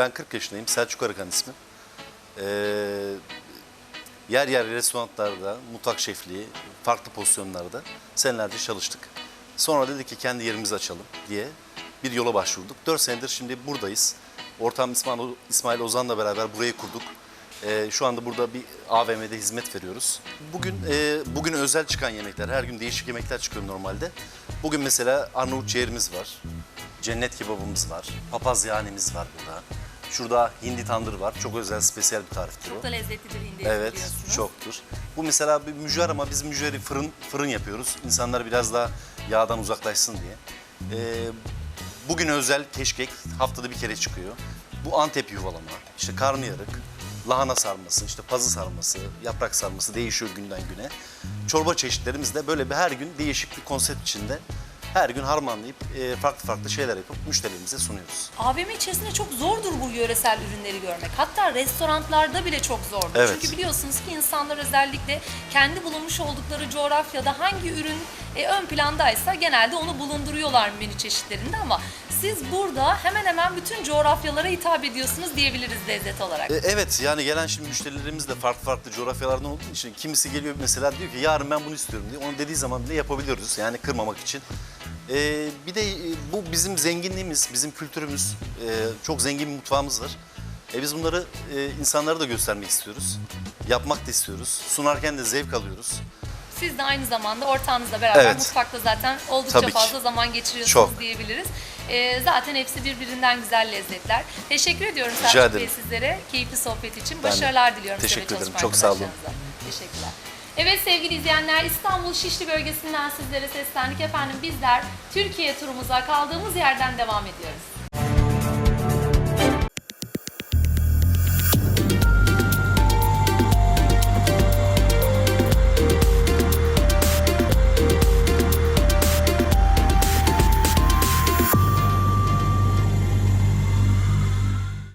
Ben 40 yaşındayım. Selçuk Arıkan ismim. Ee, yer yer restoranlarda, mutfak şefliği, farklı pozisyonlarda senelerce çalıştık. Sonra dedik ki kendi yerimizi açalım diye bir yola başvurduk. 4 senedir şimdi buradayız. Ortam İsmail, İsmail Ozan'la beraber burayı kurduk. Ee, şu anda burada bir AVM'de hizmet veriyoruz. Bugün e, bugün özel çıkan yemekler, her gün değişik yemekler çıkıyor normalde. Bugün mesela Arnavut ciğerimiz var, cennet kebabımız var, papaz yahnemiz var burada. Şurada hindi tandır var, çok özel, spesiyel bir tariftir o. Çok da lezzetlidir hindi Evet, biliyorsunuz. çoktur. Bu mesela bir mücver ama biz mücveri fırın fırın yapıyoruz. İnsanlar biraz daha yağdan uzaklaşsın diye. Ee, bugün özel keşkek haftada bir kere çıkıyor. Bu Antep yuvalama, işte karnıyarık, lahana sarması, işte pazı sarması, yaprak sarması değişiyor günden güne. Çorba çeşitlerimiz de böyle bir her gün değişik bir konsept içinde her gün harmanlayıp e, farklı farklı şeyler yapıp müşterilerimize sunuyoruz. AVM içerisinde çok zordur bu yöresel ürünleri görmek. Hatta restoranlarda bile çok zordur. Evet. Çünkü biliyorsunuz ki insanlar özellikle kendi bulunmuş oldukları coğrafyada hangi ürün e, ön plandaysa genelde onu bulunduruyorlar menü çeşitlerinde ama siz burada hemen hemen bütün coğrafyalara hitap ediyorsunuz diyebiliriz lezzet olarak. E, Evet yani gelen şimdi müşterilerimiz de farklı farklı coğrafyalardan olduğu için kimisi geliyor mesela diyor ki yarın ben bunu istiyorum diye. Onu dediği zaman bile yapabiliyoruz yani kırmamak için. E, bir de e, bu bizim zenginliğimiz, bizim kültürümüz. E, çok zengin bir mutfağımız var. E, biz bunları e, insanlara da göstermek istiyoruz. Yapmak da istiyoruz. Sunarken de zevk alıyoruz. Siz de aynı zamanda ortağınızla beraber Evet. mutfakta zaten oldukça Tabii ki. fazla zaman geçiriyorsunuz Çok. diyebiliriz. Ee, zaten hepsi birbirinden güzel lezzetler. Teşekkür ediyorum Rica Selçuk Bey ederim. sizlere. Keyifli sohbet için. Ben de. Başarılar diliyorum size ve Teşekkür ederim. çalışma Çok sağ olun. arkadaşlarınıza. Teşekkürler. Evet sevgili izleyenler İstanbul Şişli bölgesinden sizlere seslendik efendim. Bizler Türkiye turumuza kaldığımız yerden devam ediyoruz.